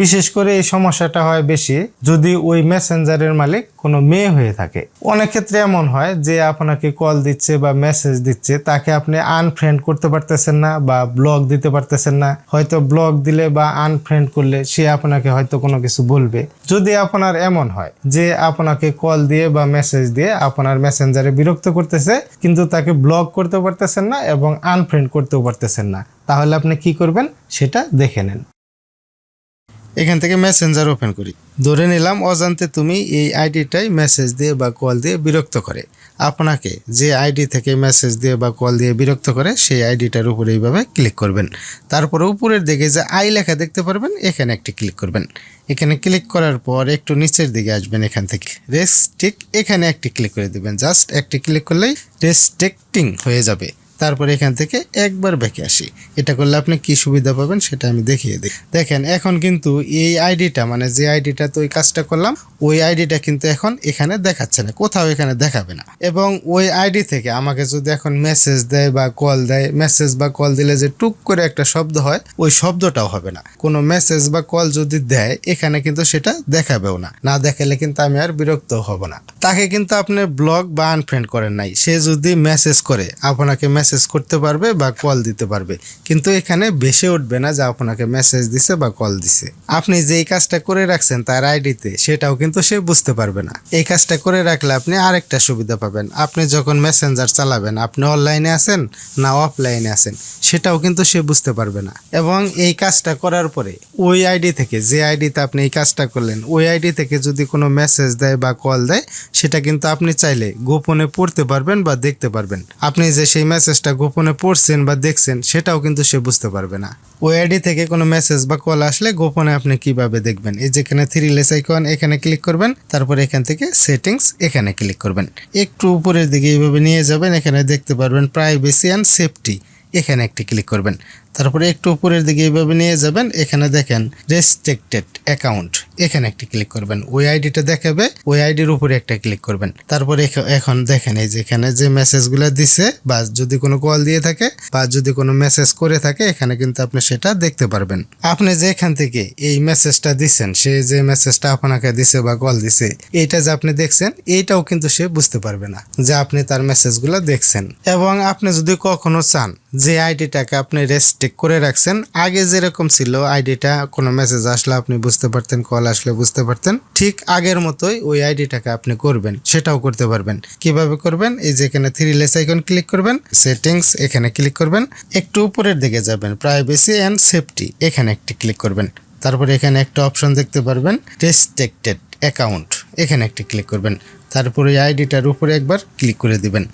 বিশেষ করে এই সমস্যাটা হয় বেশি যদি ওই মেসেঞ্জারের মালিক কোনো মেয়ে হয়ে থাকে। অনেক ক্ষেত্রে এমন হয় যে আপনাকে কল দিচ্ছে বা মেসেজ দিচ্ছে, তাকে আপনি আনফ্রেন্ড করতে পারতেছেন না বা ব্লক দিতে পারতেছেন না। হয়তো ব্লক দিলে বা আনফ্রেন্ড করলে সে আপনাকে হয়তো কোনো কিছু বলবে। যদি আপনার এমন হয় যে আপনাকে কল দিয়ে বা মেসেজ দিয়ে আপনার মেসেঞ্জারে বিরক্ত করতেছে, কিন্তু তাকে ব্লক করতে পারতেছেন না এবং আনফ্রেন্ড করতেও পারতেছেন না, তাহলে আপনি কি করবেন? সেটা দেখে নেন। এখান থেকে মেসেঞ্জার ওপেন করি। ধরে নিলাম অজান্তে তুমি এই আইডিটাই মেসেজ দিয়ে বা কল দিয়ে বিরক্ত করে। আপনাকে যে আইডি থেকে মেসেজ দিয়ে বা কল দিয়ে বিরক্ত করে, সেই আইডিটার উপরে এইভাবে ক্লিক করবেন। তারপরে উপরের দিকে যে আই লেখা দেখতে পারবেন, এখানে একটি ক্লিক করবেন। এখানে ক্লিক করার পর একটু নিচের দিকে আসবেন এখান থেকে। রেস্ট্রিক্ট এখানে একটি ক্লিক করে দিবেন। জাস্ট একটি ক্লিক করলেই রেস্ট্রিক্টিং হয়ে যাবে। তারপরে এখান থেকে একবার ব্যাকে আসি। এটা করলে আপনি কি সুবিধা পাবেন সেটা আমি দেখিয়ে দিই। দেখেন, এখন কিন্তু এই আইডিটা মানে যে আইডিটা তো ওই কাজটা করলাম, ওই আইডিটা কিন্তু এখন এখানে দেখাচ্ছে না, কোথাও এখানে দেখাবে না। এবং ওই আইডি থেকে আমাকে যদি এখন মেসেজ দেয় বা কল দেয় মেসেজ বা কল দিলে যে টুক করে একটা শব্দ হয়, ওই শব্দটাও হবে না। কোনো মেসেজ বা কল যদি দেয়, এখানে কিন্তু সেটা দেখাবেও না। না দেখালে কিন্তু আমি আর বিরক্ত হব না। তাকে কিন্তু আপনি ব্লক বা আনফ্রেন্ড করেন নাই। সে যদি মেসেজ করে, আপনাকে মেসেজ করতে পারবে বা কল দিতে পারবে। কিন্তু এখানে বেশি উঠবে না যে আপনাকে মেসেজ দিছে বা কল দিছে। আপনি যেই কাজটা করে রাখছেন তার আইডিতে সেটাও কিন্তু সে বুঝতে পারবে না। এই কাজটা করে রাখলে আপনি আরেকটা সুবিধা পাবেন। আপনি যখন মেসেঞ্জার চালাবেন, আপনি অনলাইনে আছেন না অফলাইনে আছেন, সেটাও কিন্তু সে বুঝতে পারবে না। এবং এই কাজটা করার পরে ওই আইডি থেকে, যে আইডিতে আপনি এই কাজটা করলেন, ওই আইডি থেকে যদি কোনো মেসেজ দেয় বা কল দেয়, সেটা কিন্তু আপনি চাইলে গোপনে পড়তে পারবেন বা দেখতে পারবেন। আপনি যে সেই মেসেজটা গোপনে পড়ছেন বা দেখছেন, সেটাও কিন্তু সে বুঝতে পারবে না। ওই আইডি থেকে কোনো মেসেজ বা কল আসলে গোপনে আপনি কীভাবে দেখবেন? এই যেখানে থ্রি লেস আইকন এখানে ক্লিক করবেন, তারপর এখান থেকে সেটিংস এখানে ক্লিক করবেন। একটু উপরের দিকে এইভাবে নিয়ে যাবেন, এখানে দেখতে পারবেন প্রাইভেসি অ্যান্ড সেফটি এখানে একটি ক্লিক করবেন। তারপরে একটু উপরের দিকে এইভাবে নিয়ে যাবেন। এখানে দেখেন রেস্ট্রিক্টেড অ্যাকাউন্ট এখানে একটি ক্লিক করবেন। ওই আইডিটা দেখাবে, ওই আইডির উপরে একটা ক্লিক করবেন। তারপরে এখন দেখেন, এই যে এখানে যে মেসেজগুলো দিছে, বা যদি কোনো কল দিয়ে থাকে, বা যদি কোনো মেসেজ করে থাকে, এখানে কিন্তু আপনি সেটা দেখতে পারবেন। আপনি যে এখান থেকে এই মেসেজটা দিচ্ছেন সে যে মেসেজটা আপনাকে দিছে বা কল দিছে, এইটা যে আপনি দেখছেন, এইটাও কিন্তু সে বুঝতে পারবে না যে আপনি তার মেসেজগুলো দেখছেন। এবং আপনি যদি কখনো চান যে আইডিটাকে আপনি রেস্ট্রিক্ট করে রাখছেন। আগে যেরকম ছিল আইডিটা, কোনো মেসেজ আসলে আপনি বুঝতে পারতেন কল আসলে বুঝতে পারতেন। ঠিক আগের মতোই ওই আইডিটাকে আপনি করবেন, সেটাও করতে পারবেন। কীভাবে করবেন? এই যে এখানে থ্রি লেস আইকন ক্লিক করবেন সেটিংস এখানে ক্লিক করবেন, একটু উপরের দিকে যাবেন প্রাইভেসি অ্যান্ড সেফটি এখানে একটি ক্লিক করবেন। তারপরে এখানে একটা অপশন দেখতে পারবেন রেস্ট্রিক্টেড অ্যাকাউন্ট এখানে একটি ক্লিক করবেন। তারপরে আইডিটার উপরে একবার ক্লিক করে দিবেন।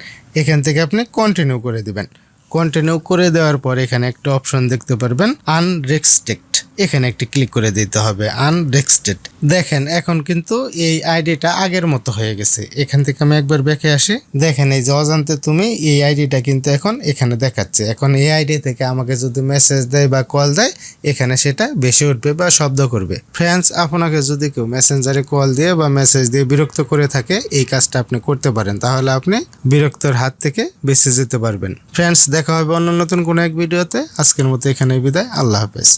এখান থেকে আপনি কন্টিনিউ করে দিবেন। কন্টিনিউ করে দেওয়ার পর এখানে একটা অপশন দেখতে পারবেন আনরেক্সটেক্ট এখানে একটি ক্লিক করে দিতে হবে আনরেক্সটেড দেখেন, এখন কিন্তু এই আইডিটা আগের মতো হয়ে গেছে। এখান থেকে আমি একবার ব্যাকে আসি। দেখেন, এই যে অজান্তে তুমি এই আইডিটা কিন্তু এখন এখানে দেখাচ্ছে। এখন এই আইডি থেকে আমাকে যদি মেসেজ দেয় বা কল দেয়, এখানে সেটা বেশি উঠবে বা শব্দ করবে। ফ্রেন্ডস আপনাকে যদি কেউ মেসেঞ্জারে কল দিয়ে বা মেসেজ দিয়ে বিরক্ত করে থাকে, এই কাজটা আপনি করতে পারেন। তাহলে আপনি বিরক্তর হাত থেকে বেঁচে যেতে পারবেন। ফ্রেন্ডস দেখা হবে অন্য নতুন কোনো এক ভিডিওতে। আজকের মতো এখানে বিদায়। আল্লাহ হাফেজ।